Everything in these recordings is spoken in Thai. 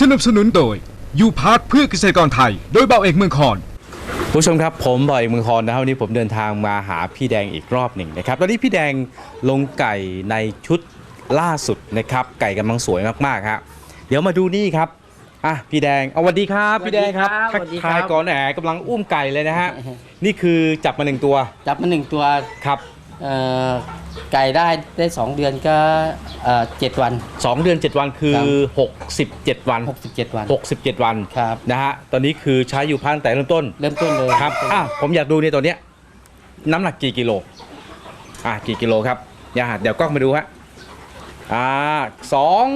สนับสนุนโดยยูพาร์ทเพื่อเกษตรกรไทย โดยเบาเอกเมืองคอนผู้ชมครับผมบอยเมืองคอนนะครับวันนี้ผมเดินทางมาหาพี่แดงอีกรอบหนึ่งนะครับตอนนี้พี่แดงลงไก่ในชุดล่าสุดนะครับ ไก่กำลังสวยมากๆครับเดี๋ยวมาดูนี่ครับอะพี่แดงเอาสวัสดีครับสวัสดีพี่แดงครับครับทักสวัสดีครับทายก่อนแหนกำลังอุ้มไก่เลยนะฮะนี่คือจับมาหนึ่งตัว จับมาหนึ่งตัวครับเอ่อ ไก่ได้ได้ 2 เดือนก็เอ่อเจ็ดวัน สองเดือน7วันคือ67 วัน 67 วัน 67 วันครับ นะฮะตอนนี้คือใช้อยู่พันแต่เริ่มต้นเริ่มต้นเลยครับอะผมอยากดูในตัวเนี้ยน้ำหนักกี่กิโลอะกี่กิโลครับอย่าเดี๋ยวกล้องมาดูฮะอ่าสอง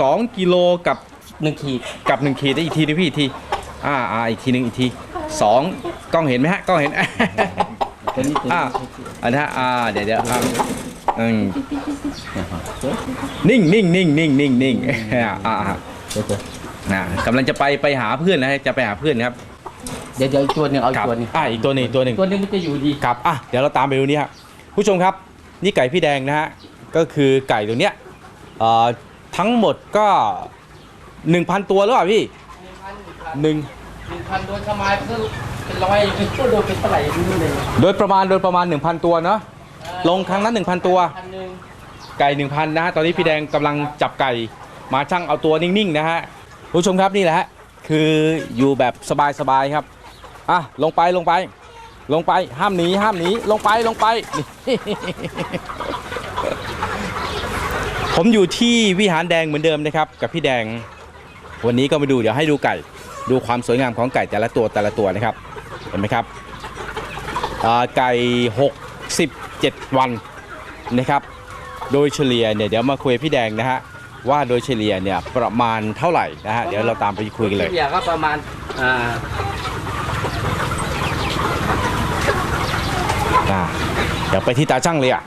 สองกิโลกับ หนึ่งขีด กับหนึ่งขีดได้อีกทีนึงพี่อีกที อ่าอ่าอีกทีหนึ่งอีกทีสองกล้องเห็นไหมฮะกล้องเห็นตัวนี้ตัว อ่านี้อันนะฮะอ่าเดี๋ยวเดี๋ยวอ่าอืมนิ่งนิ่งนิ่งนิ่งนิ่งนิ่งอ่าอ่าอ่านะกำลังจะไปไปหาเพื่อนนะฮะจะไปหาเพื่อนครับเดี๋ยวเดี๋ยวอีกตัวหนึ่งเอาอีคกรับตัวหนึงอ่าอีกตัวหนึ่งอีกตัวหนึ่งตัวหนึงมันจะอยู่ดีครับอะเดี๋ยวเราตามไปดูนี่ครับผู้ชมครับ นี่ไก่พี่แดงนะฮะก็คือไก่ตัวเนี้ยเอ่อทั้งหมดก็1,000ตัวหรือเปล่าพี่หนึ่งหนึ่งพันโดยประมาณก็ เป็นร้อยเป็นตัวโดยเป็นเท่าไหร่ไม่รู้เลยโดยประมาณโดยประมาณ 1,000 ตัวเนาะลงครั้งละ1,000 ตัว พันหนึ่งไก่ 1,000 นะฮะ ตอนนี้พี่แดงกำลังจับไก่ มาช่างเอาตัวนิ่งๆนะฮะผู้ชมครับนี่แหละฮะคืออยู่แบบสบายๆครับอะลงไปลงไป ลงไปห้ามหนีห้ามหนีลงไปลงไปนี่ ผมอยู่ที่วิหารแดงเหมือนเดิมนะครับ กับพี่แดง วันนี้ก็มาดูเดี๋ยวให้ดูไก่ ดูความสวยงามของไก่แต่ละตัวแต่ละตัวนะครับ เห็นไหมครับอ่าไก่ 67 วันนะครับ โดยเฉลี่ยเนี่ยเดี๋ยวมาคุยกับพี่แดงนะฮะว่าโดยเฉลี่ยเนี่ยประมาณเท่าไหร่นะฮะเดี๋ยวเราตามไปคุยกันเลยเฉลี่ยก็ประมาณอ่าอ่าเดี๋ยวไปที่ตาช่างเลยอะ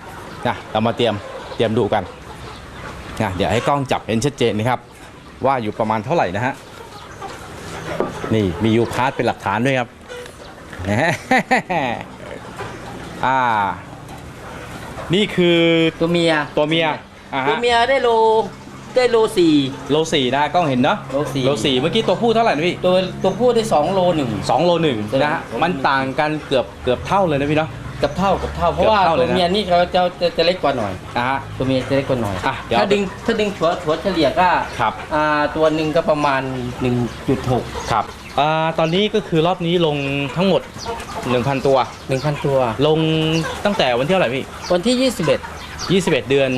นะเรามาเตรียมเตรียมดูกันนะเดี๋ยวให้กล้องจับเห็นชัดเจนนะครับ ว่าอยู่ประมาณเท่าไหร่นะฮะนี่มียูพาร์ทเป็นหลักฐานด้วยครับ อ่า นี่คือตัวเมียตัวเมียอ่าตัวฮะเมียได้โลได้โลสี่ โลสี่นะฮะกล้องเห็นเนาะโลสี่ โลสี่เมื่อกี้ตัวผู้เท่าไหร่นะพี่ตัวตัวผู้ได้สองโลหนึ่ง สองโลหนึ่งนะฮะผมมันต่างกันเกือบเกือบเท่าเลยนะพี่เนาะ กับเท่ากับเท่าเพราะว่าเกือบเท่าเลตัยวนะ เมียนี่เขาจะจะจะเล็กกว่าหน่อย อ่าฮะ ตัวเมียจะเล็กกว่าหน่อยอะเดี๋ยว ถ้าดึงถ้าดึงถัวถัวเฉลี่ยก็ครับ อ่าตัวหนึ่งก็ประมาณ 1.6 ครับ อ่าตอนนี้ก็คือรอบนี้ลงทั้งหมด 1,000 ตัว 1,000 ตัวลงตั้งแต่วันที่เท่าไหร่พี่ วันที่ 21 21 เดือน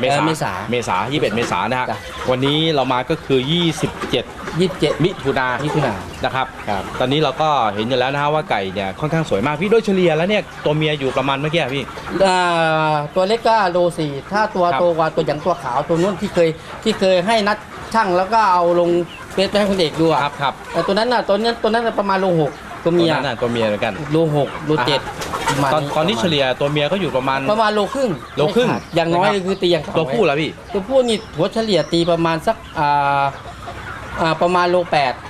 เมษาเออเมษาเมษา21 เมษานะฮะจ้ะ วันนี้เรามาก็คือ 27 27มิถุนามิถุนานะครับ ตอนนี้เราก็เห็นอยู่แล้วนะฮะว่าไก่เนี่ยค่อนข้างสวยมากพี่โดยเฉลี่ยแล้วเนี่ยตัวเมียอยู่ประมาณเมื่อกี้อะพี่ อ่าตัวเล็กก็โลสี่ถ้าตัวครับ โตกว่าตัวอย่างตัวขาวตัวนู้นที่เคยที่เคยให้นัดช่างแล้วก็เอาลง เฟซไปให้คุณเอกดูอะครับครับแต่ตัวนั้นน่ะตัวนั้นตัวนั้นน่ะประมาณโลหกตัวเมียตัวนั้นน่ะตัวเมียเหมือนกัน โลหกโลเจ็ดประมาณตอนตอนนี้เฉลี่ยตัวเมียก็อยู่ประมาณ ประมาณโลครึ่งโลครึ่งไม่ขาดอย่างน้อยนะครับ คือตีอย่างเขาตัวผู้แล้วพี่ตัวผู้นี่หัวเฉลี่ยตีประมาณสักอ่าอ่าประมาณโลแปดครั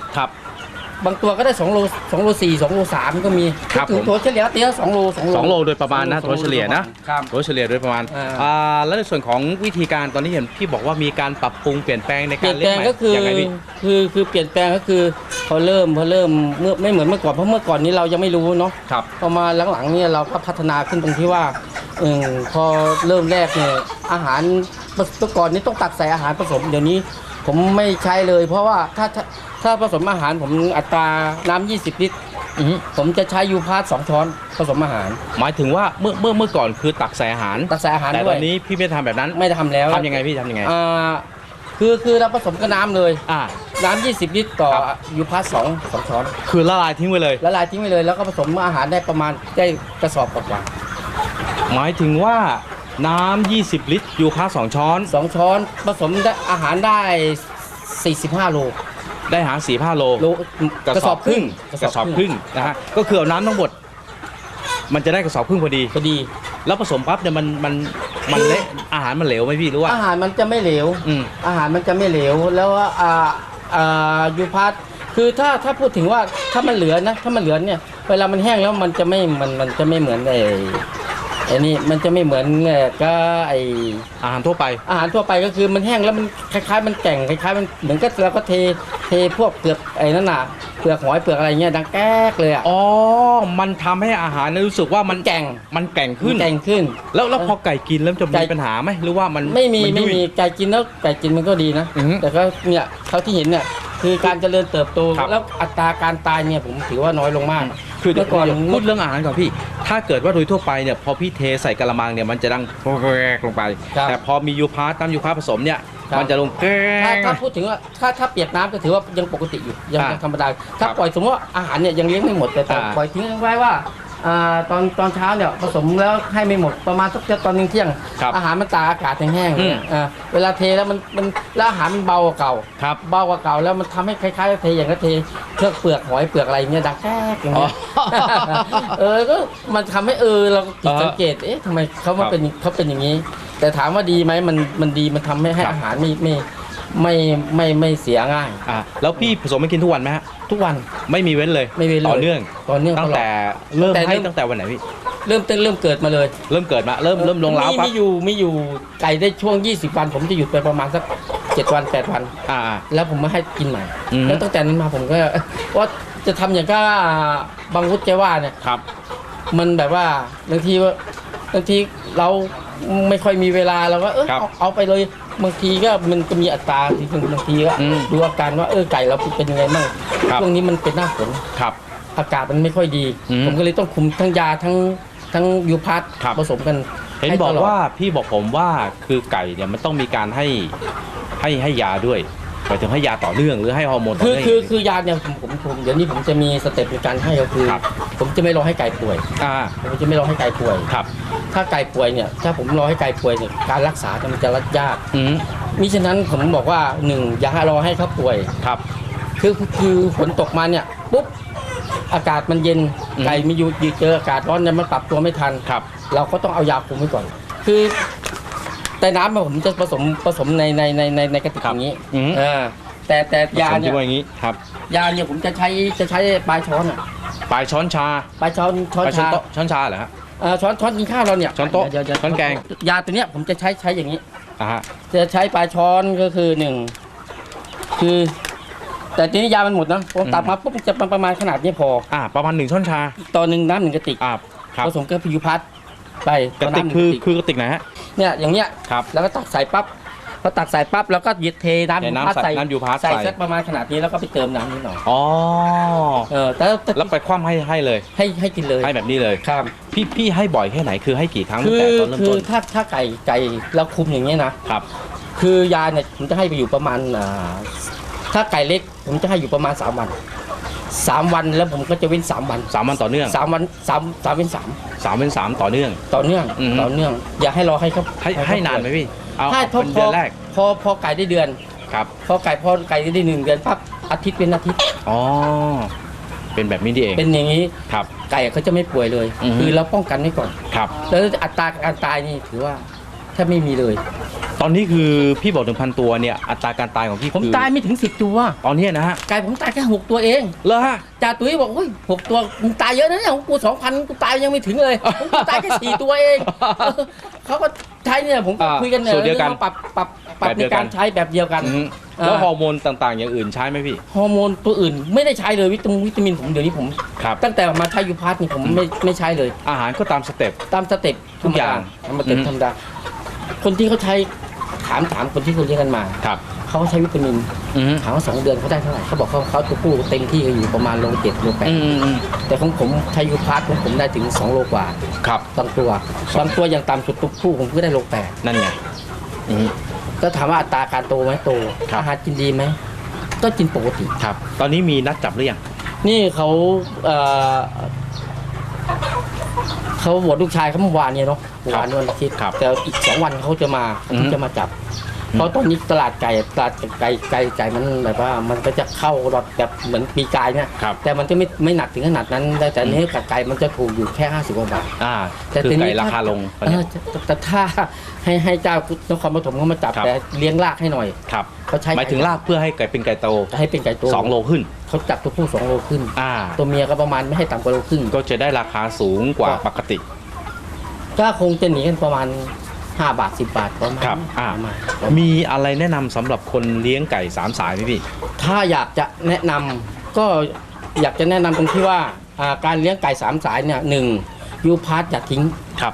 บบางตัวก็ได้2โล2โล4 2โล3ก็มีครับถึงผม ตัวเฉลี่ยตีละ2โล2โลสองโลโดยประมาณนะสองตัวโลเฉลี่ยนะครับตัวเฉลี่ยโดยประมาณอ่า อ่าแล้วในส่วนของวิธีการตอนนี้เห็นพี่บอกว่ามีการปรับปรุงเปลี่ยนแปลงในเปกาลี่รยนเลี้ยงใหม่แปลงก็คือยังไงพี่ คือคือเปลี่ยนแปลงก็คือพอเริ่มพอเริ่มเมื่อไม่เหมือนเมื่อก่อนเพราะเมื่อก่อนนี้เรายังไม่รู้เนาะครับ พอมาหลังๆเนี่ยเราก็พัฒนาขึ้นตรงที่ว่าเออพอเริ่มแรกเนี่ยอาหารเมื่อก่อนนี้ต้องตักใส่อาหารผสม เดี๋ยวนี้ ผมไม่ใช้เลย เพราะว่าถ้าถ้าถ้าผสมอาหารผมอัตราน้ำ20 ลิตร อือฮึผมจะใช้ยูพาร์ทสองช้อนผสมอาหารหมายถึงว่าเมื่อเมื่อเมื่อก่อนคือตักใส่อาหาร ตักใส่อาหารแต่ด้ตวอยนนี้พี่ไม่ได้ทำแบบนั้นไม่ได้ทำแล้วทำยังไงพี่ทำยังไงอ่าคือคือเราผสมกับน้ำเลย อ่า น้ำ20 ลิตรต่อครับ ยูพาร์ทสองสองช้อนคือละลายทิ้งไว้เลย ละลายทิ้งไปเลยแล้วก็ผสมอาหารได้ประมาณได้กระสอบกว่าหมายถึงว่า น้ำ20 ลิตร ยูคาสองช้อนๆสองช้อนผสมได้อาหารได้ 45 โล ได้หาสี่ห้าโลโลกระสอบครึ่งกระสอบครึ่งนะฮะก็คือเอาน้ำทั้งหมด มันจะได้กระสอบครึ่งพอดี พอดี แล้วผสมปั๊บเนี่ยมันมันมันเละอาหารมันเหลวไหมพี่หรือว่า อาหารมันจะไม่เหลวอืม อาหารมันจะไม่เหลว แล้วว่าอ่าอ่ายูพาร์ทคือถ้าถ้าพูดถึงว่าถ้ามันเหลือนะ ถ้ามันเหลือเนี่ย เวลามันแห้งแล้วมันจะไม่มันมันจะไม่เหมือนไอ้ อันนี้มันจะไม่เหมือนเอ่อก็ไออาหารทั่วไป อาหารทั่วไปก็คือมันแห้งแล้วมันคล้ายๆ มันแก่งคล้ายๆมันเหมือนก็เราก็เทเทพวกเปลือกไอ้นั่นน่ะเปลือกหอยเปลือกอะไรเงี้ยดังแก๊กเลยอะอ๋อ มันทำให้อาหารเนี่ยรู้สึกว่ามันแก่งมันแกร่งขึ้นแก่งขึ้น แล้วแล้วพอไก่กินแล้วจะไก่มีปัญหาไหมหรือว่ามันไม่มีนไม่ยุ่ยมีไก่กินแล้วไก่กินมันก็ดีนะอือฮึแต่ก็เนี่ยเท่าที่เห็นเนี่ยคือการเจริญเติบโตครับแล้วอัตราการตายเนี่ยผมถือว่าน้อยลงมาก คือเดี๋ยวเมื่อก่อน เดี๋ยวพูดเรื่องอาหารก่อนพี่ ถ้าเกิดว่าโดยทั่วไปเนี่ยพอพี่เทใส่กระมังเนี่ยมันจะดังแกรกลงไป ครับแต่พอมียูพาร์ตน้ำยูพาร์ตผสมเนี่ยครับ มันจะลงแกรถ้าก ถ้าพูดถึงว่าถ้าถ้าเปียกน้ำก็ถือว่ายังปกติอยู่ยังอ่ายังธรรมดาถ้าครับปล่อยสมมติว่าอาหารเนี่ยยังเลี้ยงไม่หมดแต่แต่อ่า ปล่อยทิ้งไว้ว่า อ่าตอนตอนเช้าเนี่ยผสมแล้วให้ไม่หมดประมาณสักตอนเที่ยงครับอาหารมันตากอากาศแห้งๆอืมเนี่ยอ่าเวลาเทแล้วมันมันแล้วอาหารมันเบากว่าเก่าครับเบากว่าเก่าแล้วมันทำให้คล้ายๆเทอย่างก็เทเครื่องเปลือกหอยเปลือกอะไรเงี้ยดังแก๊กอย่างเงี้ยอ๋อเออก็มันทำให้เออเราก็ผิดอ่าฮะสังเกตเอ๊ะทำไมเขามาครับเป็นเขาเป็นอย่างนี้ แต่ถามว่าดีไหมมันมันดีมันทำให้ให้ครับ อาหารไม่ไม่ ไม่ไม่ไม่เสียง่าย อะแล้วพี่ผสมให้กินทุกวันไหมฮะทุกวัน ไม่มีเว้นเลยไม่เว้นเลยต่อเนื่องต่อเนื่องตั้งลอดแต่เริ่มตั้งแต่ให้เริ่ม ตั้งแต่วันไหนพี่เริ่มต้นเริ่มเกิดมาเลยเริ่มเกิดมาเริ่มเริ่มลงล้าวมีปั๊บมีอยู่มีอยู่ไก่ได้ช่วง 20 วัน ผมจะหยุดไปประมาณสัก7วัน 8 วันอ่าอ่า แล้วผมมาให้กินใหม่ อืม แล้วตั้งแต่นั้นมาผมก็ ว่าจะทำอย่างก็บางวุฒิแกว่าเนี่ย ครับ มันแบบว่าบางทีว่าบางทีเรา ไม่ค่อยมีเวลาเราก็เออครับเอาเอาไปเลยบางทีก็มันก็มีอัตราทีนึงบางทีก็อืมดูอาการว่าเออไก่เราเป็นยังไงบ้างครับ ช่วงนี้มันเป็นหน้าฝนครับ อากาศมันไม่ค่อยดี อืมผมก็เลยต้องคุมทั้งยาทั้งทั้งยูพาร์ตครับ ผสมกันเห็นให้บอตกลดว่าพี่บอกผมว่าคือไก่เนี่ยมันต้องมีการให้ให้ให้ยาด้วย หมายถึงให้ยาต่อเนื่องหรือให้ฮอร์โมนต่อคือเนื่อง คือคือยาเนี่ยผมผมผมเดี๋ยวนี้ผมจะมีสเต็ปในการให้ก็คือ ครับ ผมจะไม่รอให้ไก่ป่วยอ่าผมจะไม่รอให้ไก่ป่วย ครับถ้าไก่ป่วยเนี่ยถ้าผมรอให้ไก่ป่วยเนี่ยการรักษาเนี่ยมันจะรัดยากอืมมิฉะนั้นผมบอกว่าหนึ่งอย่าให้รอให้เขาป่วย ครับ คือคือฝนตกมาเนี่ยปุ๊บอากาศมันเย็นอืม ไก่มีอยู่อยู่เจออากาศร้อนเนี่ยมันปรับตัวไม่ทัน ครับ เราก็ต้องเอายาคุมไว้ก่อน คือ แต่น้ำอะผมจะผสมผสมในในในในในกระติกครับอย่างนี้อืม เออแต่แต่ยาผสมเนี่ที่ยว่าอย่างนี้ครับ ยาเนี่ยผมจะใช้จะใช้ปลายช้อนอะปลายช้อนชาปลายช้อนช้อนปลายช้อนชาโต๊ะช้อนชาเหรอฮะ เออช้อนช้อนกินข้าวเราเนี่ยช้อนโต๊ะเดี๋ยวเดี๋ยวช้อนแกง ยาตัวเนี้ยผมจะใช้ใช้อย่างนี้ อ่าฮะจะใช้ปลายช้อนก็คือหนึ่งคือ แต่ทีนี้ยามันหมดนะผมตัดมาปุ๊บจะประมาณขนาดนี้พออ่า ประมาณหนึ่งช้อนชาตอนหนึ่งน้ำหนึ่งกระติกอ่าครับผสมกับพิยุพัดไปกระติกน้ำหนึ่งคือคือกระติกไหนฮะ เนี่ยอย่างเงี้ยครับแล้วก็ตักใส่ปั๊บพอตักใส่ปั๊บแล้วก็หยิบเทน้ำเทน้ำพัดใส่น้ำยูพาร์ตใส่ ใส่สักประมาณขนาดนี้แล้วก็ไปเติมน้ำนิดหน่อยอ๋อเออแต่แต่แล้วไปคว่ำให้ให้เลย ให้ให้กินเลยให้แบบนี้เลยครับ พี่พี่ให้บ่อยแค่ไหนคือให้กี่ครั้งตั้คืงแต่อตอนเริ่มคืต้อนถ้าถ้าไก่ไก่เราคุมอย่างเงี้ยนะ ครับ คือยาเนี่ยผมจะให้ไปอยู่ประมาณอ่าถ้าไก่เล็กผมจะให้อยู่ประมาณสามวัน สามวันแล้วผมก็จะเว้นสามวันสามวันต่อเนื่องสามวันสามสามเว้นสามสามเป็นสามต่อเนื่อง ต่อเนื่องอือฮึต่อเนื่อง อย่าให้รอให้เขาให้เขาให้นานไหมป่วยพี่เอาให้พอเป็นพเดืออนแรกพอพอไก่ได้เดือน ครับพอไก่พอไก่ได้หนึ่งเดือนปั๊บอาทิตย์เป็นอาทิตย์อ๋อเป็นแบบนี้นี่เองเป็นอย่างนี้ครับ ไก่เขาจะไม่ป่วยเลย อือฮึ คือเราป้องกันไว้ก่อน ครับแล้วอัตราการตายนี่ถือว่า แทบไม่มีเลย ตอนนี้คือพี่บอกถึงพันตัวเนี่ยอัตราการตายของพี่ผมคือตายไม่ถึงสิบตัวตอนเนี้ยนะฮะไก่ผมตายแค่หกตัวเองเลอฮะ จ่าตุ้ยบอกโอ้ยหกตัวมึงตายเยอะนะเนี่ยของกูสองพันกูตายยังไม่ถึงเลยของกูตายแค่สี่ตัวเองเออเขาก็ใช้เนี่ยผมก็อ่าคุยกันเนี่ยสูตรเดียวกันรื่องาปรับปรับปรับแบบเดีในยวกัน การใช้แบบเดียวกัน อืมอ่า แล้วฮอร์โมนต่างๆ อย่างอื่นใช้ไหมพี่ฮอร์โมนตัวอื่นไม่ได้ใช้เลยวิตามินวิตามินผมเดี๋ยวนี้ผม ครับ ตั้งแต่มาใช้ยูพาร์ทนี่ผมไม่ไม่ใช้เลย อาหารก็ตามสเต็ป ตามสเต็ปทุกอย่างธรรมดาธรรมดาอืม ธรรมดา คนที่เขาใช้ถามถามคนที่เขาเลี้ยงกันมาครับ เขาใช้วิตามินอืม ถามว่าสองเดือนเขาได้เท่าไหร่เขาบอกเขาเขาตัวผู้เต็มที่ก็อยู่ประมาณโลเจ็ดโลแปดอืมอืม แต่ของผมใช้ยูพาร์ทของผมได้ถึงสองโลกว่าครับ บางตัวบางตัวอย่างต่ำสุดตัวผู้ผมก็ได้โลแปดนั่นไงอืม ก็ถามว่าอัตราการโตไหมโตครับ อาหารกินดีไหมก็กินปกติ ครับ ตอนนี้มีนัดจับหรือยัง นี่เขาเอ่อ เขาบวชลูกชายเขาเมื่อวานเนี่ยเนาะเมื่อวานวันอาทิตย์ครับ แต่อีกสองวันเขาจะมาเขาอืมจะมาจับ เพราะตอนนี้ตลาดไก่ตลาดไก่ไก่ไก่มันแบบว่า มันก็จะเข้ารอดแบบเหมือนปีกายเนี่ยครับ แต่มันจะไม่ไม่หนักถึงขนาดนั้น แต่แต่เนื้อกับไก่มันจะถูกอยู่แค่50กว่าบาท อ่าแต่คือทีนี้ไก่ราคาลงตอนเอนี้อแต่แต่ถ้าให้ให้เจ้านครปฐมเขามาจับครับ แต่เลี้ยงลากให้หน่อย ครับเขาใช้ หมายถึงลากเพื่อให้ไก่เป็นไก่โตให้เป็นไก่ตัวสองโลขึ้น เขาจับตัวผู้สองโลขึ้น อ่า ตัวเมียก็ประมาณไม่ให้ต่ำกว่าโลครึ่งก็จะได้ราคาสูงกว่าก็ปกติก็ก็คงจะหนีกันประมาณ 5บาท10บาทประมาณครับอ่าประมาณมีอะไรแนะนำสำหรับคนเลี้ยงไก่สามสายไหมพี่ ถ้าอยากจะแนะนำก็อยากจะแนะนำตรงที่ว่าอ่าการเลี้ยงไก่สามสายเนี่ยหนึ่งยูพาร์ตอย่าทิ้ง ครับ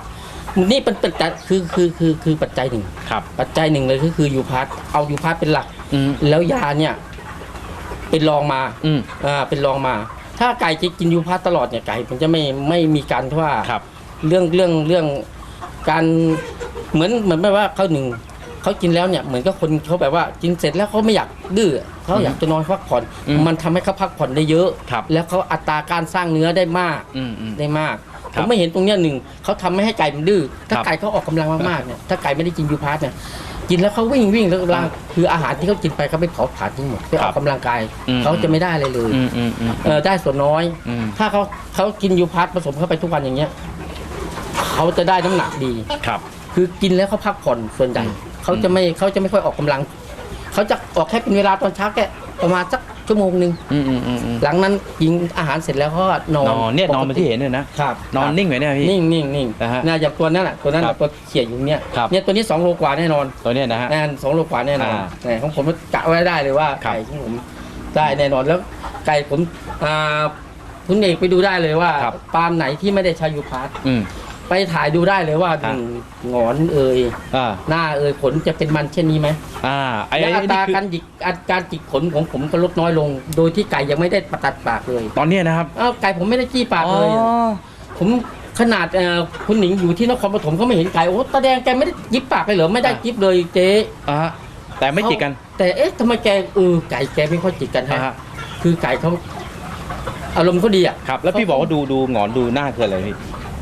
นี่เป็นปัจจัยคือคือคือคือปัจจัยหนึ่ง ครับ ปัจจัยหนึ่งเลยก็คือยูพาร์ตเอายูพาร์ตเป็นหลัก อืม แล้วยาเนี่ยเป็นรองมาอืม อ่าเป็นรองมา ถ้าไก่จะกินยูพาร์ตตลอดเนี่ยไก่มันจะไม่ไม่มีการที่ว่า ครับ เรื่องเรื่องเรื่องการ เหมือนเหมือนแบบว่าเขาหนึ่งเขากินแล้วเนี่ยเหมือนกับคนเขาแบบว่ากินเสร็จแล้วเขาไม่อยากดื้อเขาอยากจะนอนพักผ่อน อืมมันทำให้เขาพักผ่อนได้เยอะ ครับแล้วเขาอัตราการสร้างเนื้อได้มากอืมอืมได้มากคผรับมไม่เห็นตรงเนี้ยหนึ่งเขาทำไม่ให้ไก่มันดื้อถ้าครับไก่เขาออกกำลังมากๆเนี่ยถ้าไก่ไม่ได้กินยูพาร์ตเนี่ยกินแล้วเขาวิ่งวิ่งแล้วร่างคืออาหารที่เขากินไปเขาไปเผาผลาญทิ้งหมดไปออกกำลังกายอืม เขาจะไม่ได้อะไรเลย อืมอืมอืม เออได้ส่วนน้อย อืม ถ้าเขาเขากินยูพาร์ตผสมเข้าไปทุกวันอย่างเงี้ยเขาจะได้น้ำหนักดี ครับ คือกินแล้วเขาพักผ่อนส่วนใหญ่เขาจะไม่เขาจะไม่ค่อยออกกำลัง เขาจะออกแค่เป็นเวลาตอนเช้าแค่ประมาณสักชั่วโมงหนึ่งอืมอืมอืมอืมหลังนั้นกินอาหารเสร็จแล้วเขาก็นอนนอนเนี่ยนอนเหมาที่เห็นเนี่ยนะครับนอนนิ่งไหมเนี่ยพี่นิ่งนิ่งนิ่งนะฮะน่าอย่างตัวนั้นอะตัวนั้นครัน่ะบตัวเขี่ยอยู่เนี่ยครับเนี่ยตัวนี้สองโลกว่าแน่นอนตัวเนี้ยนะฮะแน่นสองโลกว่าแน่นอนอ่าแต่ของผมกะไว้ได้เลยว่าครับไก่ของผมได้แน่นอนแล้วไก่ผมอ่าคุณเอกไปดูได้เลยว่าครับปาล์มไหนที่ไม่ได้ใช้ยูพาร์ตอืม ไปถ่ายดูได้เลยว่าอ่าหนึ่งหงอนเอ่ยอ่าหน้าเอ่ยขนจะเป็นมันเช่นนี้ไหมอ่าไอ้และไอ้อัตนี่ราคือการจิกอัตราการจิกขนของผมก็ลดน้อยลง โดยที่ไก่ยังไม่ได้ประตัดปากเลยตอนเนี้ยนะครับอ้าวไก่ผมไม่ได้จี้ปากเลย อ๋อ ผมขนาดเอ่อคุณหนิงอยู่ที่นครปฐมเขาไม่เห็นไก่โอ้ตาแดงแกไม่ได้ยิบปากเลยเหรอไม่ได้ยิบเลยเจ๊อ่าฮะแต่ไม่จิกกันแต่เอ๊ะทำไมแกเออไก่แกไม่ค่อยจิกกันอ่าฮะฮะคือไก่เขาอารมณ์เขาดีอะ ครับ แล้วพี่บอกว่าดูดูหงอนดูหน้าคืออะไรพี่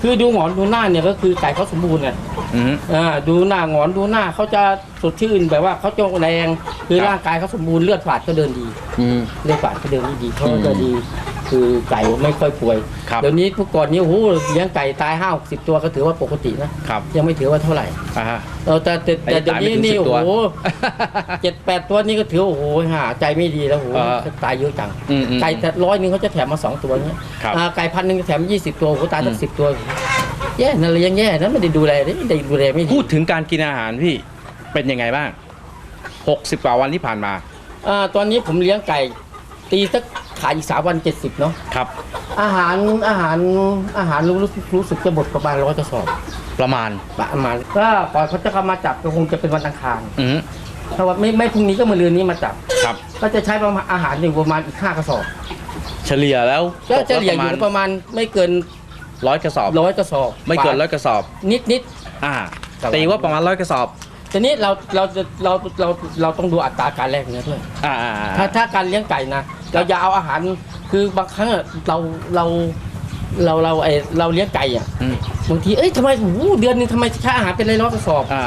คือดูหงอนดูหน้าเนี่ยก็คือไก่เขาสมบูรณ์ไงอืม อ่าดูหน้าหงอนดูหน้าเขาจะสดชื่นแบบว่าเขาจะแรงคือครับ ร่างกายเขาสมบูรณ์เลือดฝาดก็เดินดี อืม เลือดฝาดก็เดินดีเขาอืมจะดี คือไก่ไม่ค่อยป่วยครับเดี๋ยวนี้เมื่อก่อนนี้โอ้โหเลี้ยงไก่ตายห้าสิบตัวก็ถือว่าปกตินะครับ ยังไม่ถือว่าเท่าไหร่อ่าฮะ เออแต่แต่แต่ไอ้เดี๋ยวนี้ตายไม่ถึงนี่10โอ้ตัวโหเจ็ดแปดตัวนี่ก็ถือว่าโอ้โหหาใจไม่ดีแล้วโอ้โหเออตายเยอะจังอืมอืมไก่แต่ร้อยหนึงเขาจะแถมมาสองตัวเนี้ยครับอ่าไก่พันหนึ่งแถมยี่สิบตัวโอ้โหตายตั้อืงมสิบตัวแย่นั่นเลยยังแย่นั้นไม่ได้ดูแลไม่ได้ดูแลไม่ดี พูดถึงการกินอาหารพี่เป็นยังไงบ้างหกสิบกว่าวันที่ผ่านมาอ่าตอนนี้ผมเลี้ยงไก่ ตีสัก ขายอีกสามวันเจ็ดสิบเนาะครับอาหารอาหารอาหารรู้รู้รู้สึกจะหมดประมาณร้อยกระสอบประมาณประมาณก็ก่อนเขาจะเข้ามาจับก็คงจะเป็นวันอังคารอืมถ้าว่าไม่ไม่พรุ่งนี้ก็มาเรือนนี้มาจับครับ ก็จะใช้ประมาณอาหารอยู่ประมาณอีกห้ากระสอบ เฉลี่ยแล้วก็เฉลี่ยอยู่ตกละประมาณไม่เกินร้อยกระสอบร้อยกระสอบ ไม่เกินร้อยกระสอบ นิดนิดอ่าครับตีว่าประมาณร้อยกระสอบทีนี้เราเราจะเราเราเราต้องดูอัตราการแลกเนื้อด้วยอ่าอ่าอ่าถ้าถ้าการเลี้ยงไก่นะ เราอย่าเอาอาหาร คือบางครั้งอะเราเราเราเราไอเราเลี้ยงไก่อะอืม บางทีเอ้ยทำไมโอ้โหเดือนหนึงทำไมใช้อาหารเป็นร้อยกระสอบ อ่า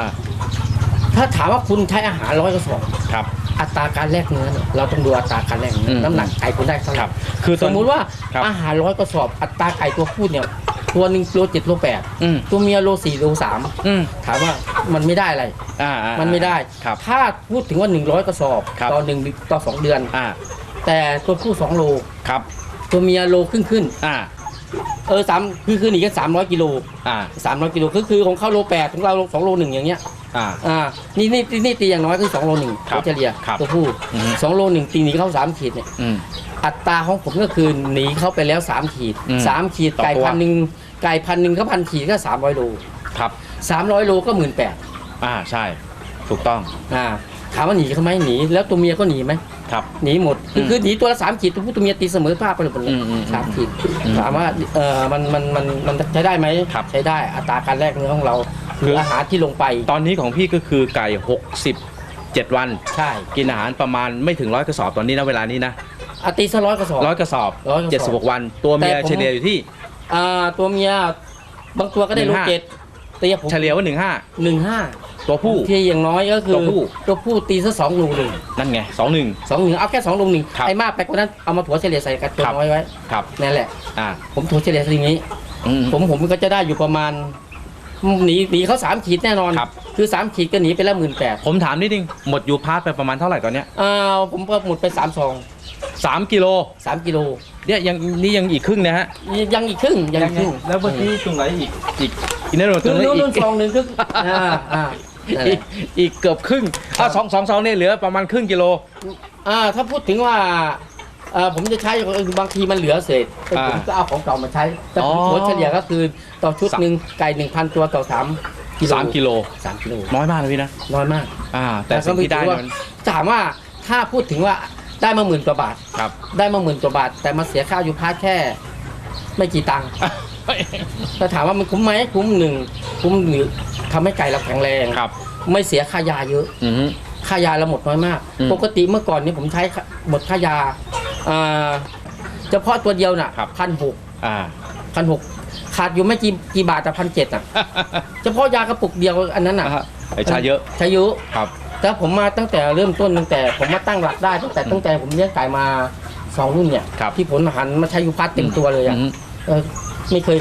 ถ้าถามว่าคุณใช้อาหารร้อยกระสอบ ครับ อัตราการแลกเนื้อเนี่ยเราต้องดูอัตราการแลกเนื้อือมน้ำหนักไก่คุณได้เท่าไหคร่รับคือตสอนมมุติว่าครับ อาหารร้อยกระสอบ อัตราไก่ตัวผู้เนี่ย ตัวหนึ่งโลเจ็ดโลแปดอืมตัวเมียโลสี่โลสามอืมถามว่ามันไม่ได้อะไร อ่าอ่ามันไม่ได้ ครับ ถ้าพูดถึงว่า 100 กระสอบ ครับ ต่อหนึ่งต่อสองเดือน อ่า แต่ตัวผู้2โล ครับตัวเมียโลครึ่งขึ้น อ่าเออสามคือคือหนีกัน300กิโลอ่า300กิโลคือคือของเขาโลแปดของเราสองโลหนึ่งอย่างเงี้ยอ่า อ่านี่นี่นี่นี่ตีอย่างน้อยคือ2โลหนึ่งครับเฉลี่ยครับตัวผู้อือฮึ สองโลหนึ่งตีหนีเข้าสามขีดเนี่ยอืม อัตราของผมก็คือหนีเข้าไปแล้วสามขีดอืมสามขีดต่อไก่ตัว พันหนึ่งไก่พันหนึ่งก็พันขีดก็300โลครับ300โลก็หมื่นแปดอ่าใช่ ถูกต้อง อ่าถามว่าหนีเขาไหมหนีแล้วตัวเมียก็หนีไหม ครับ หนีหมดคืออืมคือหนีตัวละสามขีดตัวผู้ตัวเมียตีเสมอภาพไปเลยหมดเลยอืมอืมสามขีดอืมถามว่าเออมันมันมันมันใช้ได้ไหมครับใช้ได้อัตราการแลกเนื้อของเราคืคืออ อาหารที่ลงไปตอนนี้ของพี่ก็คือไก่หกสิบเจ็ดวัน ใช่กินอาหารประมาณไม่ถึงร้อยกระสอบตอนนี้นะเวลานี้นะอาตีสร้อยกระสอบ ร้อยกระสอบ ร้อยกระสอบเจ็ดสิบหกวัน ตัวเมียแต่ผม เฉลี่ยอยู่ที่ อ่าตัวเมียบางตัวก็ได้หนึ่โลงห้า เจ็ดตีผมเฉลี่ยว่าหนึ่งห้าหนึ่งห้า ตัวผู้ ที่อย่างน้อยก็คือตัวผู้ ตัวผู้ตีซะสองโลหนึ่งนั่นไงสองหนึ่ง สองหนึ่งเอาแค่สองโลหนึ่งครับไอ้มากไปกว่านั้นเอามาถัวเฉลี่ยใส่กันตัวครับ น้อยไว้ครับ นั่นแหละ อ่าผมถัวเฉลี่ยอย่างนี้ อืม ผมผมก็จะได้อยู่ประมาณหนีหนีเขาสามขีดแน่นอนครับคือสามขีดก็หนีไปแล้วหมื่นแปดผมถามนิดนึง หมดยูพาร์ทไปประมาณเท่าไหร่ตอนเนี้ยอ่าผมก็หมดไปสามซองสามกิโล สามกิโลเนี่ยยังนี่ยังอีกครึ่งนะฮะยังอีกครึ่งยังอีกครึ่งแล้วเมื่อกี้ตรงไหนอีกอีกอินเนอร์โรคืตัอวนู่นอีนู่นกซองหนึ่งคืออ่าอ่า นั่นแหอีละกอีกเกือบครึ่งอะสองสองซองเนี่ยเหลือประมาณครึ่งกิโล อ่าถ้าพูดถึงว่าเอ่อผมจะใช้บางทีมันเหลือเศษอ่าผมก็เอาของเก่ามาใช้แต่อ๋อหัวเฉลี่ยก็คือต่อชุดสาม หนึ่งไก่หนึ่งพันตัวต่อสามกิโลสามกิโลสามกิโลน้อยมากเลยพี่นะน้อยมากอ่า แต่สิ่งที่ได้ก็เนี่ยไม่มันถือว่าถามว่าถ้าพูดถึงว่าได้มาหมื่นกว่าบาท ครับ ได้มาหมื่นกว่าบาท แต่มาเสียค่าอยู่พาร์ทแค่ ไม่กี่ตังค์ แต่ถามว่ามันคุ้มไหมคุ้มหนึ่งคุ้มหรือทำให้ไก่เราแข็งแรงครับ ไม่เสียค่ายาเยอะอือฮึ ค่ายาเราหมดน้อยมาก อืมปกติเมื่อก่อนนี้ผมใช้ค่าหมดค่ายาอ่าเฉพาะตัวเดียวน่ะครับ พันหกอ่า พันหกขาดอยู่ไม่กี่กี่บาทแต่พันเจ็ดอะเฉพาะยากระปุกเดียวอันนั้นน่ะไอชาเยอะใช้เยอะ ครับแต่ผมมาตั้งแต่เริ่มต้นตั้งแต่ผมมาตั้งหลักได้ตั้งแต่ตั้งแต่ผมเลี้ยงไก่มาสองรุ่นเนี่ยครับที่ผลหันมาใช้ยูพัดเต็มตัวเลยอะอืม เออ ไม่เคย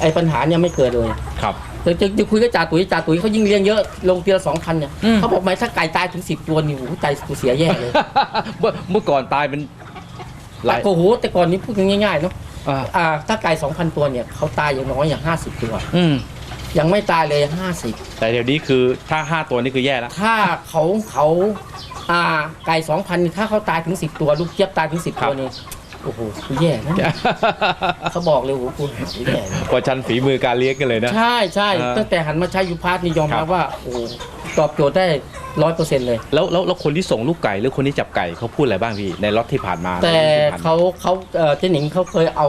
ไอ้ปัญหาเนี่ยไม่เกิดเลยครับ แต่จะจะคุยกับจ่าตุ๋ยจ่าตุ๋ยเขายิ่งเลี้ยงเยอะลงทีละสองพันเนี่ยอืม เขาบอกไหมถ้าไก่ตายถึงสิบตัวนี่โอ้โหใจกูเสียแย่เลยเมื่อเมื่อก่อนตายเป็นหลายแต่โอ้โหแต่ก่อนนี้พูดกันง่ายๆเนาะอ่าอ่าถ้าไก่สองพันตัวเนี่ยเขาตายอย่างน้อยอย่างห้าสิบตัว อืมยังไม่ตายเลยห้าสิบแต่เดี๋ยวนี้คือถ้าห้าตัวนี่คือแย่แล้ว ถ้าเขาเขาอ่าไก่สองพันถ้าเขาตายถึงสิบตัว ลูกเจี๊ยบตายถึงสิบครับตัวนี่ โอ้โหกูแย่นะเนี่ยเขาบอกเลยโอ้โหกูแย่นะกว่าชันฝีมือการเลี้ยงกันเลยนะ ใช่ใช่เออตั้งแต่หันมาใช้ยูพาร์ทนี่ยอมครัรับบว่าโอ้โหตอบโจทย์ได้ร้อยเปอร์เซ็นต์เลย แล้วแล้วแล้วคนที่ส่งลูกไก่หรือคนที่จับไก่เขาพูดอะไรบ้างพี่ในล็อตที่ผ่านมาแต่ที่ผ่นมเขาเขาเอ่อเจ๊หนิงเขาเคยเอา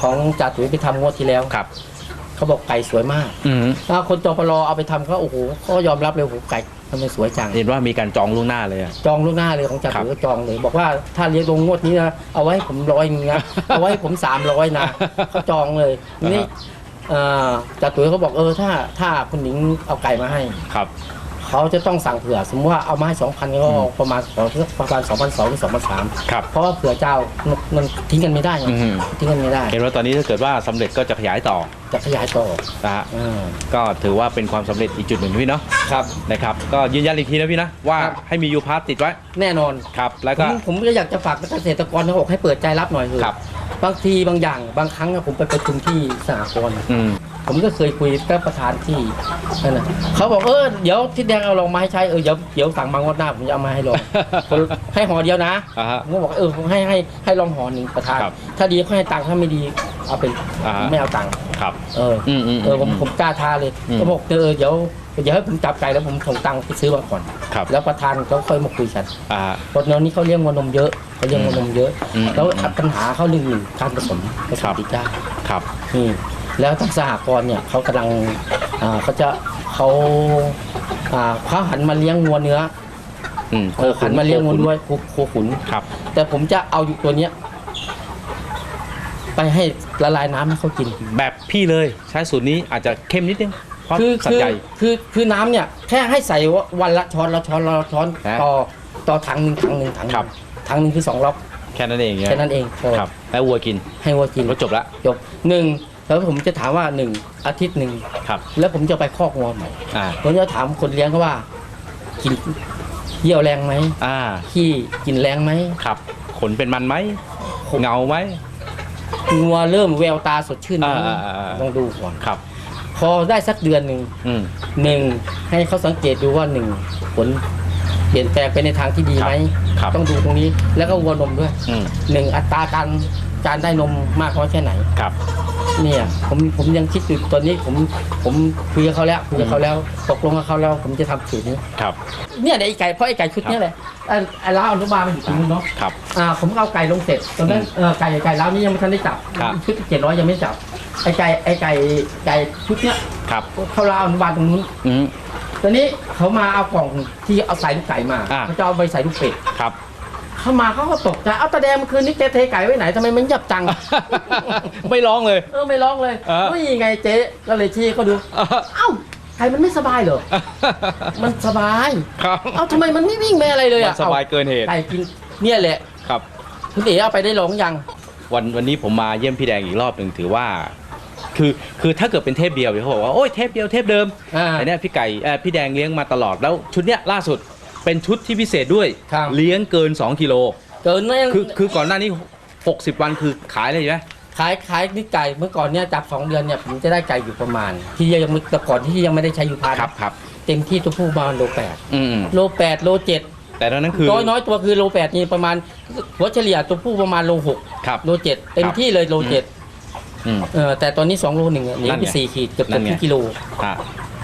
ของจ่าตุ๋ยไปทำงวดที่แล้วครับ เขาบอกไก่สวยมากอืมถ้าคนจปรเอาไปทำเขาโอ้โหเขาก็ยอมรับเลยโอ้โหไก่ทำไมสวยจัง เห็นว่ามีการจองล่วงหน้าเลยอะ จองล่วงหน้าเลยของจ่าครับตุ๋ยก็จองเลย บอกว่าถ้าเลี้ยงลงงวดนี้นะเอาไว้ให้ผมร้อยนึงนะ เอาไว้ให้ผมสามร้อยนะเขาจองเลยนี่เอ่อจ่าตุ๋ยเขาบอกเออถ้าถ้าคุณหนิงเอาไก่มาให้ ครับ เขาจะต้องสั่งเผื่อ สมมติว่าเอามาให้สองพันก็อืมประมาณขอประมาณสองพันสองหรือสองพันสามครับ เพราะว่าเผื่อเจ้ามันมันทิ้งกันไม่ได้ไงอืม ทิ้งกันไม่ได้ เห็นว่าตอนนี้ถ้าเกิดว่าสำเร็จก็จะขยายต่อจะขยายต่อนะฮะอ่า ก็ถือว่าเป็นความสำเร็จอีกจุดหนึ่งพี่เนาะครับ นะครับ ก็ยืนยันอีกทีนะพี่นะว่าครับ ให้มียูพาร์ตติดไว้แน่นอน ครับแล้วผก็ มผมก็อยากจะฝากเกษตรกรทั้งหกให้เปิดใจรับหน่อยเถครัอะบบางทีบางอย่างบางครั้งอะผมไปประชุมที่สหกรณ์อืม ผมก็เคยคุยกับประธานที่นั่นนะเขาบอกเออเดี๋ยวทิดแดงเอาลองมาให้ใช้เออเดี๋ยวเดี๋ยวสั่งมางวดหน้าผมจะเอามาให้ลองให้ห่อเดียวนะอ่าฮะผมก็บอกเออผมให้ให้ให้ลองห่อหนึ่งประธาน ครับ ถ้าดีก็ให้ตังค์ถ้าไม่ดี เอาไปอ่าฮะไม่เอาตังค์ครับ เอออืมอืมเออผมผมกล้าท้าเลยอืมก็บอกเออเดี๋ยวเดี๋ยวให้ผมจับไก่แล้วผมส่งตังค์ไปซื้อมาก่อน ครับแล้วประธานเขาค่อยมาคุยกันอ่า เพราะตอนนี้เขาเลี้ยงวัวนมเยอะเขาเลี้ยงวัวนมเยอะ อืมแล้วปัญหาเขาหนึ่งหนึ่งการผสมผสครัมบ ติดได้ครับนี่แล้วทางสหกรณ์เนี่ยเขากำลังอ่าเขาจะเขาอ่าเขาหันมาเลี้ยงวัวเนื้ออืมเออหันมาเลี้ยงวัวด้วยโคโคขุน ครับ แต่ผมจะเอาอยู่ตัวเนี้ย ไปให้ละลายน้ำให้เขากิน แบบพี่เลยใช้สูตรนี้อาจจะเข้มนิดนึงเพราะคือสัตคืว์อใหญ่ คือคือน้ำเนี่ยแค่ให้ใส่วันละช้อนละช้อนละช้อนฮะต่อต่อถังหนึ่งถังหนึ่งถังหนึ่งครับ ถังหนึ่งคือสองล็อกแค่นั้นเองแค่นั้นเองพอครับแล้ววัวกินให้วัวกินก็จบละจบหนึ่งแล้วผมจะถามว่าหนึ่งอาทิตย์หนึ่งครับแล้วผมจะไปคอกวัวใหม่อ่าผมจะถามคนเลี้ยงเขาว่า กินเยี่ยวแรงไหมอ่าขี้กินแรงไหม ครับขนเป็นมันไหมเงาไหม งัวเริ่มแววตาสดชื่นไหมอ่าอ่าอ่า ลองดูก่อนครับ พอได้สักเดือนหนึ่งอืม หนึ่งให้เขาสังเกตดูว่าหนึ่งผลเปลี่ยนแปลงไปในทางที่ดีไหมครับ ต้องดูตรงนี้ แล้วก็วัวนมด้วยอืมหนึ่งอัตราการการได้นมมากน้อยแค่ไหน ครับ เนี่ยผมผมยังคิดอยู่ตอนนี้ผมผมคุยกับเขาแล้วคุยกับเขาแล้วตกลงกับเขาแล้ว ผมจะทำสูตรนี้ ครับ เนี่ยเดี๋ยวไอ้ไก่เพราะไอ้ไก่ชุดเนี้ยแหละ ไอ้ไอ้ล้าวอนุบาลมันอยู่ตรงนู้นเนาะครับ อ่าผมเอาไก่ลงเสร็จตอนนั้นเออไก่ไก่ล้าวนี้ยังไม่ทันได้จับครับ ชุดเจ็ดร้อยยังไม่จับไอ้ไก่ไอ้ไก่ไก่ชุดเนี้ยครับเขาล้าวอนุบาลตรงนู้นอืม ตอนนี้เขามาเอากล่องที่เอาใส่ลูกไก่มาอ่า เขาจะเอาไปใส่ลูกเป็ด ครับ เขามาเขาก็ตกใจ เอาตาแดงเมื่อคืนนี้เจ๊เทไก่ไว้ไหนทำไมมันยับจัง ไม่ร้องเลย เออไม่ร้องเลยเออว่ายังไงเจ๊ก็เลยชี้เขาดู เอ้า ไก่มันไม่สบายเหรอ มันสบาย ครับเอ้าทำไมมันไม่วิ่งไม่อะไรเลยมัอะนสบายเกินเหตุไก่กินเนี่ยแหละ ครับ คุณเอ๋เอาไปได้ลองยัง วันวันนี้ผมมาเยี่ยมพี่แดงอีกรอบหนึ่งถือว่า คือคือถ้าเกิดเป็นเทปเดียวเดี๋ยวเขาบอกว่าโอ้ยเทปเดียวเทปเดิมอ่าแต่เนี้ยพี่ไก่เอ่อพี่แดงเลี้ยงมาตลอดแล้วชุดเนี้ยล่าสุดเป็นชุดที่พิเศษด้วย ครับ เลี้ยงเกิน 2 กิโล เกินไหมคือคือก่อนหน้านี้ 60 วันคือขายเลยใช่ไหม ขายขายนี่ไก่เมื่อก่อนเนี่ยจากสองเดือนเนี่ยผมจะได้ไก่อยู่ประมาณ ที่ยังไม่แต่ก่อนที่ยังไม่ได้ใช้ยูพาร์ครับครับเต็มที่ตัวผู้ประมาณโลแปดอืมโลแปดโลเจ็ดแต่ตอนนั้นคือน้อยน้อยตัวคือโลแปดนี่ประมาณหัวเฉลี่ยตัวผู้ประมาณโลหกครับโลเจ็ดเต็มที่เลยโลเจ็ดอืมเออแต่ตอนนี้สองโลหนึ่งอะเหลือนั่นไปไงสี่ขีดเกือบนั่เกือบนไงครึ่งกิโลอ่า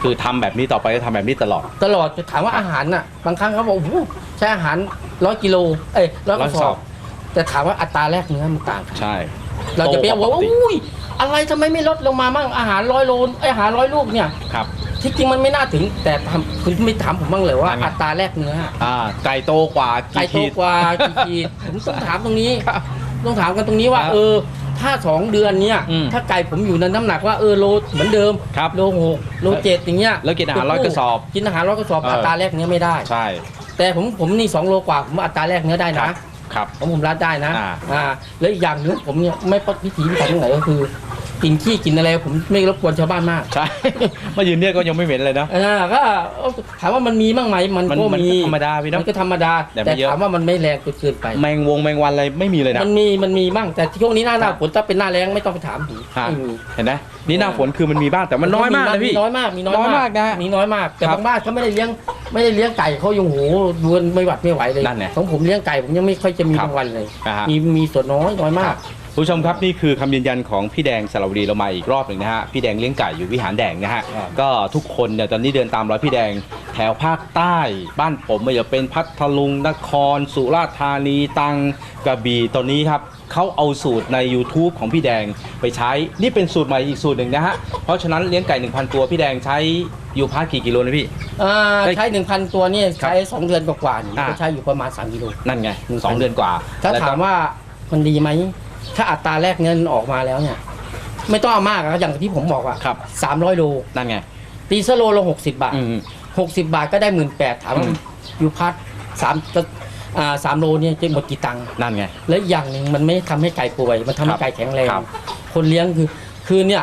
คือทำแบบนี้ต่อไปก็ทำแบบนี้ตลอด ตลอดจะถามว่าอาหารน่ะบางครั้งเขาบอกโอ้โหใช้อาหารร้อยกิโลเอ้ยร้อยกระสร้อยกระสออบบแต่ถามว่าอัตราแรกเนื้อมันต่างกันใช่ เราจะไปโตบอกกว่าว่าปกติอุ้ยอะไรทำไมไม่ลดลงมามั่งอาหารร้อยโลไอยอาหารร้อยลูกเนี่ยครับที่จริงมันไม่น่าถึงแต่ทำคุณไม่ถามผมบ้างเลยว่านั่นไงอัตราแรกเนื้ออ่าไก่โตกว่าไก่กี่โตขีดกว่ากี่ขีดผมต้องถามตรงนี้ครับต้องถามกันตรงนี้ว่าครับเออ ถ้าสองเดือนเนี่ยอืมถ้าไก่ผมอยู่ในน้ำหนักว่าเออโลเหมือนเดิมครับโลหกโลเจ็ดอย่างเงี้ยแล้วกินอาหารร้อยกระสอบ กินอาหารร้อยกระสอบเอออัอัตราแรกเนื้อไม่ได้ใช่ แต่ผมผมนี่สองโลกว่าผมอัตราแรกเนื้อได้ครันะบ ครับผมผมรับได้นะอ่า อ่าแล้วอีกอย่างหนึงผมเนี่ยไม่ปฏิถีพิถันตรงไหนก็คือ กินขี้กินอะไรผมไม่รบกวนชาวบ้านมาก ใช่ มายืนเนี่ยก็ยังไม่เหม็นเลยนะ อ่าก็ถามว่ามันมีบ้างไหมมันมันก็มันมีธรรมดาพี่เนอะมันก็ธรรมดา แต่ไม่แต่เยอะ ถามว่ามันไม่แรงจนเกินไป แมงวงแมงวันอะไรไม่มีเลยนะ มันมีมันมีบ้างแต่ช่วงนี้หน้าหน้าฝนถ้าเป็นหน้าแรงไม่ต้องไปถามผีฮะ ไม่มีเห็นไหมนี่หน้าฝนคือมันมีบ้างแต่มันน้อยมากนะพี่มีน้อยมากมีน้อยน้อยมากนะมีน้อยมากแต่ครับบางบ้านเขาไม่ได้เลี้ยงไม่ได้เลี้ยงไก่เขายังโหดวนไม่หวัดไม่ไหวเลยนั่นไงของผมเลี้ยงไก่ผมยังไม่ค่อยจะมีครับบางวันเลยนะฮะมีมีส่วนน้อยน้อยมาก ผู้ชมครับนี่คือคำยืนยันของพี่แดงสระบุรีเรามาอีกรอบหนึ่งนะฮะพี่แดงเลี้ยงไก่อยู่วิหารแดงนะฮะครับก็ทุกคนเนี่ยตอนนี้เดินตามรอยพี่แดงแถวภาคใต้บ้านผมไม่ว่าจะเป็นพัทลุงนคร สุราษฎร์ธานีตรังกระบี่ตอนนี้ครับเขาเอาสูตรใน YouTube ของพี่แดงไปใช้นี่เป็นสูตรใหม่อีกสูตรหนึ่งนะฮะเพราะฉะนั้นเลี้ยงไก่ 1,000 ตัวพี่แดงใช้ยูพาร์ทกี่กิโลนะพี่ อ่าได้ใช้หนึ่งพันตัวนี่ครับใช้สองเดือนกว่าๆนี่อ่าก็ใช้อยู่ประมาณ3กิโล นั่นไง1,000สองเดือนกว่าถ้าแล้วก็ ถามว่ามันดีไหม ถ้าอัตราแรกเงินออกมาแล้วเนี่ย ไม่ต้องเอามากอะอย่างที่ผมบอกอะครับ สามร้อยโลนั่นไง ตีซะโลละหกสิบบาทอืม หกสิบบาทก็ได้หมื่นแปดถามว่าอืมอยู่พัดสามอ่าสามโลเนี่ยจะหมดกี่ตังค์ นั่นไง และอีกอย่างหนึ่งมันไม่ทำให้ไก่ป่วย มันทำให้ครับไก่แข็งแรง ครับ คนเลี้ยงคือ คือเนี่ย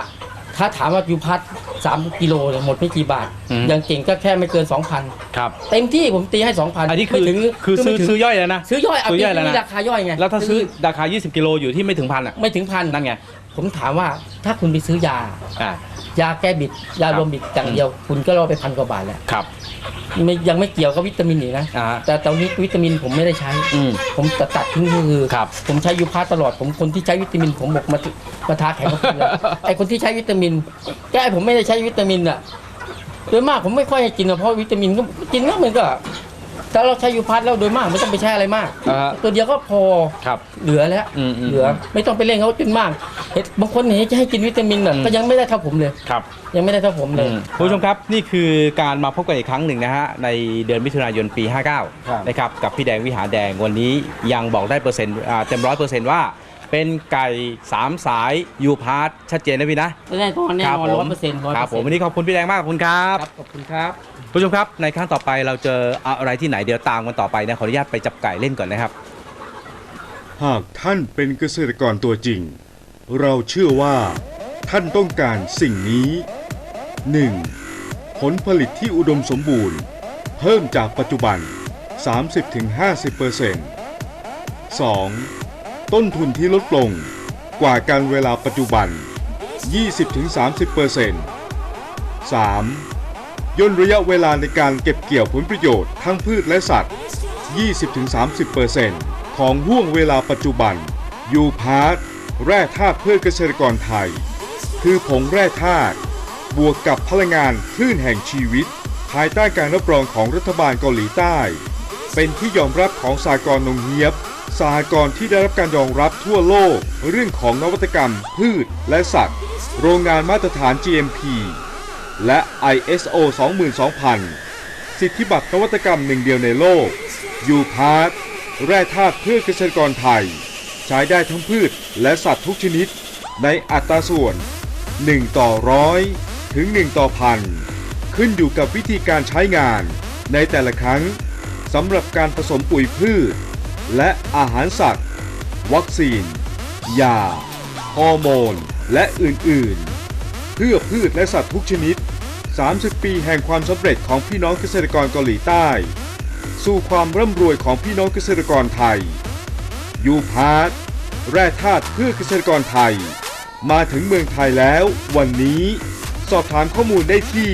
ถ้าถามว่ายูพัดสามกิโลเนี่ยหมดไม่กี่บาทอืม อย่างเก่งก็แค่ไม่เกินสองพันครับ เต็มที่ผมตีให้สองพันอันนี้คือไม่ถึงคือซื้อไม่ถึงซื้อย่อยแล้วนะซื้อย่อยเอาซื้อย่อยแล้วนะปีราคาย่อยไงแล้วถ้าซื้อราคา 20 กิโลอยู่ที่ไม่ถึงพันอะ ไม่ถึงพันนั่นไง ผมถามว่าถ้าคุณไปซื้อยา อ่า ยาแก้บิด ยาครับรวมบิดอย่างเดียว คุณก็รอไปพันกว่าบาทแล้วครับ ไม่ยังไม่เกี่ยวกับวิตามินอีกนะ อ่าแต่ตอนนี้วิตามินผมไม่ได้ใช้ อืม ผมตัดตัดทิ้งก็คือ ครับผมใช้ยูพาร์ตลอด ผมคนที่ใช้วิตามิน ผมบอกมามาทาแข็งกับผมเลย ไอคนที่ใช้วิตามิน แกไอ้ผมไม่ได้ใช้วิตามินอะโดยมากผมไม่ค่อยให้กินหรอกเพราะวิตามินก็กินก็เหมือนกับ ถ้าเราใช้ยูพาร์ตแล้วโดยมากไม่ต้องไปใช้อะไรมาก อ่าฮะ ตัวเดียวก็พอครับ เหลือแล้วอืมอืม เหลือไม่ต้องไปเร่งเขาจนมากเห็นบางคนเห็นจะให้กินวิตามินอะอืมก็ยังไม่ได้เท่าผมเลย ครับ ยังไม่ได้เท่าผมเลย คุณผู้ชมครับนี่คือการมาพบกันอีกครั้งหนึ่งนะฮะในเดือนมิถุนายนปี59นะครับกับพี่แดงวิหารแดงวันนี้ยังบอกได้เปอร์เซ็นต์อ่าเต็มร้อยเปอร์เซ็นต์ว่า เป็นไก่สามสายยูพาร์ทชัดเจนนะพี่นะแน่นอนแน่นอนผร้อมยเปอร์เซ็นต์ร้อยครับผมวันนี้ขอบคุณพี่แดงมากขอบคุณครับครับขอบคุณครับผู้ชมครับในครั้งต่อไปเราเจออะไรที่ไหนเดี๋ยวตามกันต่อไปนะขออนุญาตไปจับไก่เล่นก่อนนะครับ หากท่านเป็นเกษตรกรตัวจริง เราเชื่อว่า ท่านต้องการสิ่งนี้ 1. ผลผลิตที่อุดมสมบูรณ์ เพิ่มจากปัจจุบัน 30-50% 2. ต้นทุนที่ลดลงกว่าการเวลาปัจจุบัน 20-30% 3. ย่นระยะเวลาในการเก็บเกี่ยวผลประโยชน์ทั้งพืชและสัตว์ 20-30%ของห่วงเวลาปัจจุบัน ยูพาร์ทแร่ธาตุเพื่อเกษตรกรไทย คือผงแร่ธาตุบวกกับพลังงานคลื่นแห่งชีวิต ภายใต้การรับรองของรัฐบาลเกาหลีใต้ เป็นที่ยอมรับของสากลนงเฮียบ สหกรณ์ที่ได้รับการยอมรับทั่วโลก เรื่องของนวัตกรรม พืชและสัตว์ โรงงานมาตรฐาน GMP และ ISO 22000 สิทธิบัตรนวัตกรรมหนึ่งเดียวในโลก ยูพาร์ทแร่ธาตุเพื่อเกษตรกรไทย ใช้ได้ทั้งพืชและสัตว์ทุกชนิด ในอัตราส่วน 1 ต่อร้อยถึง 1 ต่อพัน ขึ้นอยู่กับวิธีการใช้งาน ในแต่ละครั้งสำหรับการผสมปุ๋ยพืช และอาหารสัตว์ วัคซีน ยา ฮอร์โมน และอื่นๆ เพื่อพืชและสัตว์ทุกชนิด 30 ปีแห่งความสำเร็จของพี่น้องเกษตรกรเกาหลีใต้ สู่ความร่ำรวยของพี่น้องเกษตรกรไทย ยูพาร์ทแร่ธาตุเพื่อเกษตรกรไทย มาถึงเมืองไทยแล้ว วันนี้ สอบถามข้อมูลได้ที่